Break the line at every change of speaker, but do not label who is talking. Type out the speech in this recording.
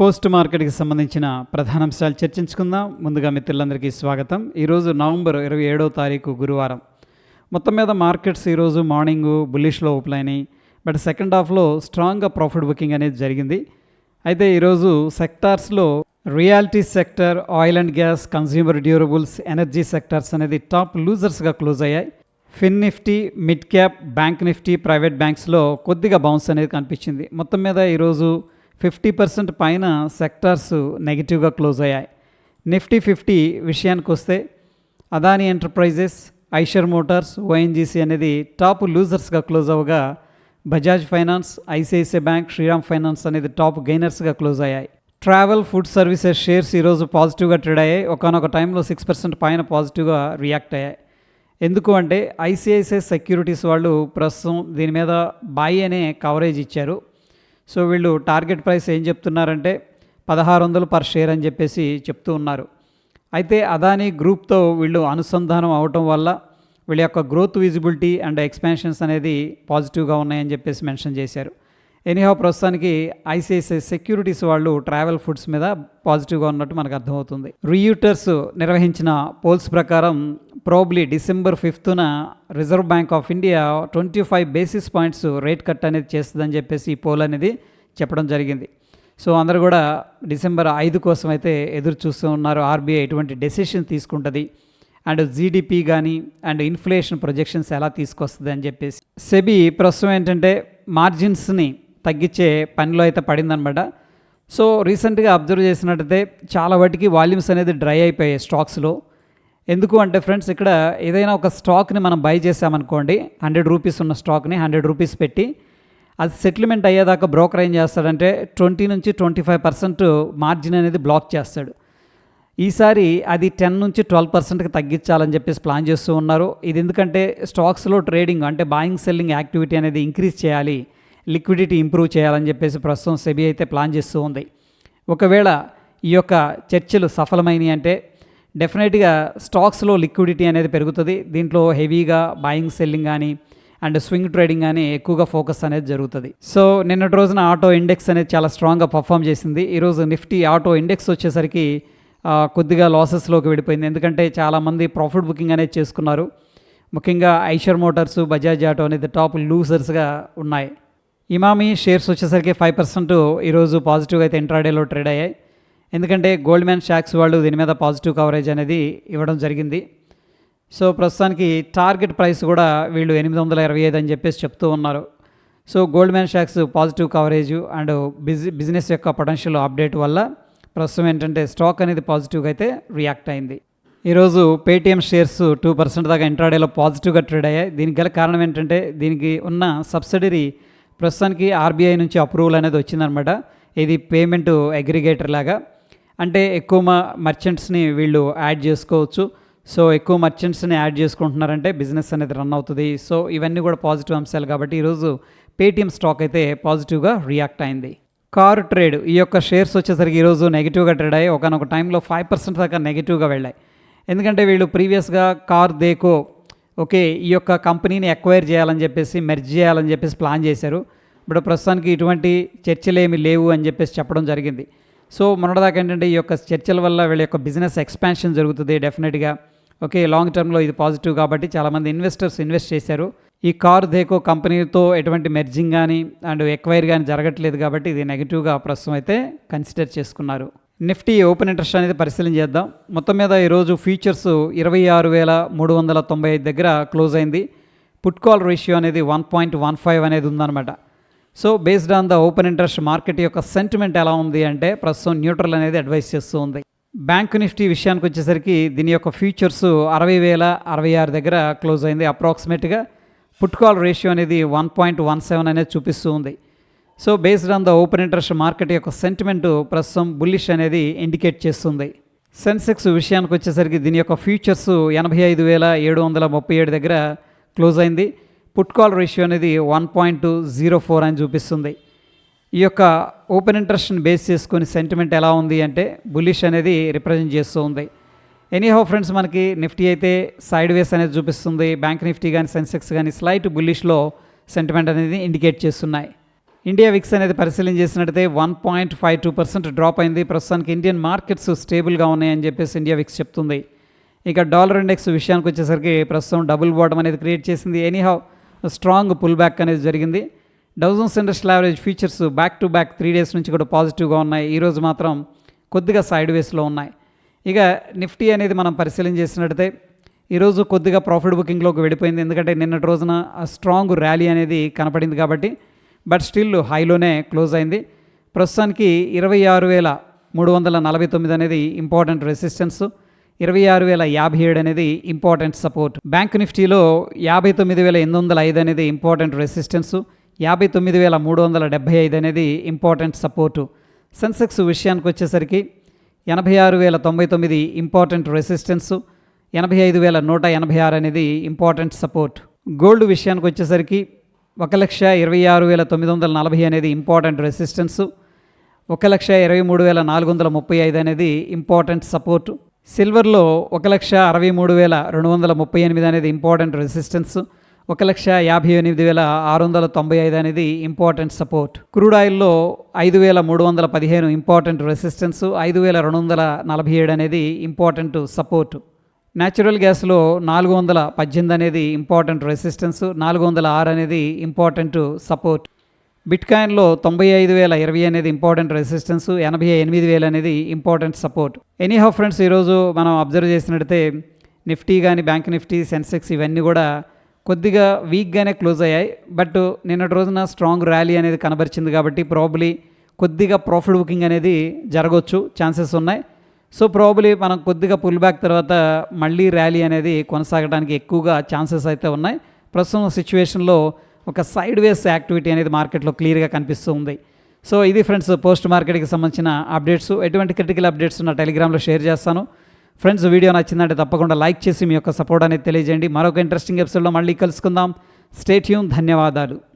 Post మార్కెట్కి సంబంధించిన ప్రధాన అంశాలు చర్చించుకుందాం. ముందుగా మిత్రులందరికీ స్వాగతం. ఈరోజు నవంబర్ ఇరవై ఏడవ తారీఖు గురువారం. మొత్తం మీద మార్కెట్స్ ఈరోజు మార్నింగ్ బుల్లిష్లో ఓపెన్ అయినాయి. బట్ సెకండ్ హాఫ్లో స్ట్రాంగ్గా ప్రాఫిట్ బుకింగ్ అనేది జరిగింది. అయితే ఈరోజు సెక్టార్స్లో realty sector oil and gas consumer durables energy sectors అనేది టాప్ లూజర్స్గా క్లోజ్ అయ్యాయి. Fin Nifty mid cap bank Nifty private బ్యాంక్స్లో కొద్దిగా బౌన్స్ అనేది కనిపించింది. మొత్తం మీద ఈరోజు ఫిఫ్టీ పర్సెంట్ పైన సెక్టార్స్ నెగిటివ్గా క్లోజ్ అయ్యాయి. నిఫ్టీ ఫిఫ్టీ విషయానికి వస్తే Adani enterprises Eicher motors ONGC అనేది టాప్ లూజర్స్గా close అవ్వగా Bajaj finance ICICI bank Shriram finance అనేది టాప్ గెయినర్స్గా క్లోజ్ అయ్యాయి. ట్రావెల్ ఫుడ్ సర్వీసెస్ షేర్స్ ఈరోజు పాజిటివ్గా ట్రేడ్ అయ్యాయి. ఒకనొక టైంలో సిక్స్ పర్సెంట్ పైన పాజిటివ్గా రియాక్ట్ అయ్యాయి. ఎందుకు అంటే ఐసిఐసిఐ సెక్యూరిటీస్ వాళ్ళు ప్రస్తుతం దీని మీద బాయ్ అనే కవరేజ్ ఇచ్చారు. సో వీళ్ళు టార్గెట్ ప్రైస్ ఏం చెప్తున్నారంటే పదహారు వందలు పర్ షేర్ అని చెప్పేసి చెప్తూ ఉన్నారు. అయితే అదానీ గ్రూప్తో వీళ్ళు అనుసంధానం అవటం వల్ల వీళ్ళ యొక్క గ్రోత్ విజిబిలిటీ అండ్ ఎక్స్పాన్షన్స్ అనేది పాజిటివ్గా ఉన్నాయని చెప్పేసి మెన్షన్ చేశారు. ఎనీహా ప్రస్తుతానికి ఐసిఐసిఐ సెక్యూరిటీస్ వాళ్ళు ట్రావెల్ ఫుడ్స్ మీద పాజిటివ్గా ఉన్నట్టు మనకు అర్థమవుతుంది. రియూటర్స్ నిర్వహించిన పోల్స్ ప్రకారం probably December ఫిఫ్త్న Reserve Bank of India twenty five basis points rate cut అనేది చేస్తుందని చెప్పేసి ఈ పోల్ అనేది చెప్పడం జరిగింది. సో అందరూ కూడా డిసెంబర్ ఐదు కోసం అయితే ఎదురు చూస్తూ ఉన్నారు. ఆర్బీఐ ఎటువంటి డెసిషన్ తీసుకుంటుంది? అండ్ జీడిపి కానీ అండ్ ఇన్ఫ్లేషన్ ప్రొజెక్షన్స్ ఎలా తీసుకొస్తుంది అని చెప్పేసి. సెబీ ప్రస్తుతం ఏంటంటే మార్జిన్స్ని తగ్గించే పనిలో అయితే పడిందనమాట. సో రీసెంట్గా అబ్జర్వ్ చేసినట్టయితే చాలా వాటికి వాల్యూమ్స్ అనేది డ్రై అయిపోయాయి స్టాక్స్లో. ఎందుకు అంటే ఫ్రెండ్స్ ఇక్కడ ఏదైనా ఒక స్టాక్ని మనం బై చేసామనుకోండి హండ్రెడ్ రూపీస్ ఉన్న స్టాక్ని హండ్రెడ్ రూపీస్ పెట్టి అది సెటిల్మెంట్ అయ్యేదాకా బ్రోకర్ ఏం చేస్తాడంటే ట్వంటీ నుంచి ట్వంటీ ఫైవ్ పర్సెంట్ మార్జిన్ అనేది బ్లాక్ చేస్తాడు. ఈసారి అది టెన్ నుంచి ట్వెల్వ్ పర్సెంట్కి తగ్గించాలని చెప్పేసి ప్లాన్ చేస్తూ ఉన్నారు. ఇది ఎందుకంటే స్టాక్స్లో ట్రేడింగ్ అంటే బాయింగ్ సెల్లింగ్ యాక్టివిటీ అనేది ఇంక్రీజ్ చేయాలి లిక్విడిటీ ఇంప్రూవ్ చేయాలని చెప్పేసి ప్రస్తుతం సెబీ అయితే ప్లాన్ చేస్తూ ఉంది. ఒకవేళ ఈ యొక్క చర్చలు సఫలమైనవి అంటే డెఫినెట్గా స్టాక్స్లో లిక్విడిటీ అనేది పెరుగుతుంది. దీంట్లో హెవీగా బాయింగ్ సెల్లింగ్ కానీ అండ్ స్వింగ్ ట్రేడింగ్ కానీ ఎక్కువగా ఫోకస్ అనేది జరుగుతుంది. సో నిన్నటి రోజున ఆటో ఇండెక్స్ అనేది చాలా స్ట్రాంగ్గా పర్ఫామ్ చేసింది. ఈరోజు నిఫ్టీ ఆటో ఇండెక్స్ వచ్చేసరికి కొద్దిగా లాసెస్లోకి వెళ్ళిపోయింది. ఎందుకంటే చాలామంది ప్రాఫిట్ బుకింగ్ అనేది చేసుకున్నారు. ముఖ్యంగా ఐషర్ మోటార్స్ బజాజ్ ఆటో అనేది టాప్ లూజర్స్గా ఉన్నాయి. ఇమామి షేర్స్ వచ్చేసరికి ఫైవ్ పర్సెంట్ ఈరోజు పాజిటివ్గా అయితే ఇంట్రాడేలో ట్రేడ్ అయ్యాయి. ఎందుకంటే గోల్డ్ మ్యాన్ షాక్స్ వాళ్ళు దీని మీద పాజిటివ్ కవరేజ్ అనేది ఇవ్వడం జరిగింది. సో ప్రస్తుతానికి టార్గెట్ ప్రైస్ కూడా వీళ్ళు ఎనిమిది వందల ఇరవై ఐదు అని చెప్పేసి చెప్తూ ఉన్నారు. సో గోల్డ్ మ్యాన్ షాక్స్ పాజిటివ్ కవరేజ్ అండ్ బిజి బిజినెస్ యొక్క పొటెన్షియల్ అప్డేట్ వల్ల ప్రస్తుతం ఏంటంటే స్టాక్ అనేది పాజిటివ్గా అయితే రియాక్ట్ అయింది. ఈరోజు పేటీఎం షేర్స్ టూ పర్సెంట్ దాకా ఇంట్రాడేలో పాజిటివ్గా ట్రేడ్ అయ్యాయి. దీనికి గల కారణం ఏంటంటే దీనికి ఉన్న సబ్సిడరీ ప్రస్తుతానికి ఆర్బీఐ నుంచి అప్రూవల్ అనేది వచ్చిందనమాట ఇది పేమెంట్ అగ్రిగేటర్ లాగా. అంటే ఎక్కువ మర్చెంట్స్ని వీళ్ళు యాడ్ చేసుకోవచ్చు. సో ఎక్కువ మర్చెంట్స్ని యాడ్ చేసుకుంటున్నారంటే బిజినెస్ అనేది రన్ అవుతుంది. సో ఇవన్నీ కూడా పాజిటివ్ అంశాలు కాబట్టి ఈరోజు పేటీఎం స్టాక్ అయితే పాజిటివ్గా రియాక్ట్ అయింది. కార్ ట్రేడ్ ఈ యొక్క షేర్స్ వచ్చేసరికి ఈరోజు నెగిటివ్గా ట్రేడ్ అయ్యాయి ఒకనొక టైంలో ఫైవ్ పర్సెంట్ దాకా నెగిటివ్గా వెళ్ళాయి. ఎందుకంటే వీళ్ళు ప్రీవియస్గా కార్ దేకో ఓకే ఈ యొక్క కంపెనీని ఎక్వైర్ చేయాలని చెప్పేసి మెర్జ్ చేయాలని చెప్పేసి ప్లాన్ చేశారు. ఇప్పుడు ప్రస్తుతానికి ఇటువంటి చర్చలు ఏమి లేవు అని చెప్పేసి చెప్పడం జరిగింది. సో మొన్నటిదాకా ఏంటంటే ఈ యొక్క చర్చల వల్ల వీళ్ళ యొక్క బిజినెస్ ఎక్స్పాన్షన్ జరుగుతుంది డెఫినెట్గా. ఓకే లాంగ్ టర్మ్లో ఇది పాజిటివ్ కాబట్టి చాలామంది ఇన్వెస్టర్స్ ఇన్వెస్ట్ చేశారు. ఈ కార్ దేకో కంపెనీతో ఎటువంటి మెర్జింగ్ కానీ అండ్ ఎక్వైర్ కానీ జరగట్లేదు కాబట్టి ఇది నెగిటివ్గా ప్రస్తుతం అయితే కన్సిడర్ చేసుకున్నారు. నిఫ్టీ ఓపెన్ ఇంట్రెస్ట్ అనేది పరిశీలన చేద్దాం. మొత్తం మీద ఈరోజు ఫ్యూచర్స్ ఇరవై ఆరు వేల మూడు వందల తొంభై ఐదు దగ్గర క్లోజ్ అయింది. పుట్ కాల్ రేషియో అనేది వన్ పాయింట్ వన్ ఫైవ్ అనేది ఉందన్నమాట. So based on the open interest market యొక్క సెంటిమెంట్ ఎలా ఉంది అంటే ప్రస్తుతం న్యూట్రల్ అనేది అడ్వైస్ చేస్తూ ఉంది. బ్యాంక్ నిఫ్టీ విషయానికి వచ్చేసరికి దీని యొక్క ఫ్యూచర్స్ అరవై వేల అరవై ఆరు దగ్గర క్లోజ్ అయింది అప్రాక్సిమేట్గా. పుట్ కాల్ రేషియో అనేది వన్ పాయింట్ వన్ సెవెన్ అనేది చూపిస్తూ ఉంది. So based on the open interest market యొక్క సెంటిమెంట్ ప్రస్తుతం బుల్లిష్ అనేది ఇండికేట్ చేస్తుంది. సెన్సెక్స్ విషయానికి వచ్చేసరికి దీని యొక్క ఫ్యూచర్స్ ఎనభై ఐదు వేల ఏడు వందల ముప్పై ఏడు దగ్గర క్లోజ్ అయింది. పుట్ కాల్ రేషియో అనేది వన్ పాయింట్ జీరో ఫోర్ అని చూపిస్తుంది. ఈ యొక్క ఓపెన్ ఇంట్రెస్ట్ని బేస్ చేసుకుని సెంటిమెంట్ ఎలా ఉంది అంటే బుల్లిష్ అనేది రిప్రజెంట్ చేస్తూ ఉంది. ఎనీహౌ ఫ్రెండ్స్ మనకి నిఫ్టీ అయితే సైడ్ వేస్ అనేది చూపిస్తుంది. బ్యాంక్ నిఫ్టీ కానీ సెన్సెక్స్ కానీ స్లైట్ బుల్లిష్లో సెంటిమెంట్ అనేది ఇండికేట్ చేస్తున్నాయి. ఇండియా విక్స్ అనేది పరిశీలన చేసినట్టయితే one point five two percent drop అయింది. ప్రస్తుతానికి ఇండియన్ మార్కెట్స్ స్టేబుల్గా ఉన్నాయని చెప్పేసి ఇండియా విక్స్ చెప్తుంది. ఇక డాలర్ ఇండెక్స్ విషయానికి వచ్చేసరికి ప్రస్తుతం డబుల్ బాటం అనేది క్రియేట్ చేసింది. ఎనీహౌ స్ట్రాంగ్ పుల్ బ్యాక్ అనేది జరిగింది. Dow Jones industrial average futures back to back three days నుంచి కూడా పాజిటివ్గా ఉన్నాయి. ఈరోజు మాత్రం కొద్దిగా సైడ్ వేస్లో ఉన్నాయి. ఇక నిఫ్టీ అనేది మనం పరిశీలన చేసినట్టయితే ఈరోజు కొద్దిగా ప్రాఫిట్ బుకింగ్లోకి వెళ్ళిపోయింది. ఎందుకంటే నిన్నటి రోజున స్ట్రాంగ్ ర్యాలీ అనేది కనపడింది కాబట్టి బట్ స్టిల్ హైలోనే క్లోజ్ అయింది. ప్రస్తుతానికి ఇరవై ఆరు వేల మూడు వందల నలభై తొమ్మిది అనేది ఇంపార్టెంట్ రెసిస్టెన్స్ ఇరవై ఆరు వేల యాభై ఏడు అనేది ఇంపార్టెంట్ సపోర్ట్. బ్యాంక్ నిఫ్టీలో యాభై తొమ్మిది వేల ఎనిమిది వందల ఐదు అనేది ఇంపార్టెంట్ రెసిస్టెన్స్. యాభై తొమ్మిది వేల మూడు వందల డెబ్బై ఐదు అనేది ఇంపార్టెంట్ సపోర్టు. సెన్సెక్స్ విషయానికి వచ్చేసరికి ఎనభై ఆరు వేల తొంభై తొమ్మిది ఇంపార్టెంట్ రెసిస్టెన్స్. ఎనభై ఐదు వేల నూట ఎనభై ఆరు అనేది ఇంపార్టెంట్ సపోర్ట్. గోల్డ్ విషయానికి వచ్చేసరికి ఒక లక్ష ఇరవై ఆరు వేల తొమ్మిది వందల నలభై అనేది ఇంపార్టెంట్ రెసిస్టెన్స్. ఒక లక్ష ఇరవై మూడు వేల నాలుగు వందల ముప్పై ఐదు అనేది ఇంపార్టెంట్ సపోర్టు. సిల్వర్లో ఒక లక్ష అరవై మూడు వేల రెండు వందల ముప్పై ఎనిమిది అనేది ఇంపార్టెంట్ రెసిస్టెన్స్ ఒక లక్ష యాభై ఎనిమిది వేల ఆరు వందల తొంభై ఐదు అనేది ఇంపార్టెంట్ సపోర్ట్. క్రూడ్ ఆయిల్లో ఐదు వేల మూడు వందల పదిహేను ఇంపార్టెంట్ రెసిస్టెన్స్ ఐదు వేల రెండు వందల నలభై ఏడు అనేది ఇంపార్టెంట్ సపోర్ట్. న్యాచురల్ గ్యాస్లో నాలుగు వందల పద్దెనిమిది అనేది ఇంపార్టెంట్ రెసిస్టెన్స్ నాలుగు వందల ఆరు అనేది ఇంపార్టెంట్ సపోర్ట్. బిట్కాయిన్లో తొంభై ఐదు వేల ఇరవై అనేది ఇంపార్టెంట్ రెసిస్టెన్స్ ఎనభై ఎనిమిది వేలు అనేది ఇంపార్టెంట్ సపోర్ట్. ఎనీహౌ ఫ్రెండ్స్ ఈరోజు మనం అబ్జర్వ్ చేసినట్టయితే నిఫ్టీ కానీ బ్యాంక్ నిఫ్టీ సెన్సెక్స్ ఇవన్నీ కూడా కొద్దిగా వీక్గానే క్లోజ్ అయ్యాయి. బట్ నిన్నటి రోజున స్ట్రాంగ్ ర్యాలీ అనేది కనబరిచింది కాబట్టి ప్రాబ్లీ కొద్దిగా ప్రాఫిట్ బుకింగ్ అనేది జరగవచ్చు ఛాన్సెస్ ఉన్నాయి. సో ప్రాబ్లీ మనం కొద్దిగా పుల్ బ్యాక్ తర్వాత మళ్ళీ ర్యాలీ అనేది కొనసాగడానికి ఎక్కువగా ఛాన్సెస్ అయితే ఉన్నాయి. ప్రస్తుతం సిచ్యువేషన్లో ఒక సైడ్ వేస్ యాక్టివిటీ అనేది మార్కెట్లో క్లియర్గా కనిపిస్తూ ఉంది. సో ఇది ఫ్రెండ్స్ పోస్ట్ మార్కెట్కి సంబంధించిన అప్డేట్స్ ఎటువంటి క్రిటికల్ అప్డేట్స్ నా టెలిగ్రామ్లో షేర్ చేస్తాను. ఫ్రెండ్స్ వీడియో నచ్చిందంటే తప్పకుండా లైక్ చేసి మీ యొక్క సపోర్ట్ అనేది తెలియజేయండి. మరొక ఇంట్రెస్టింగ్ ఎపిసోడ్లో మళ్ళీ కలుసుకుందాం. స్టేట్యూమ్ ధన్యవాదాలు.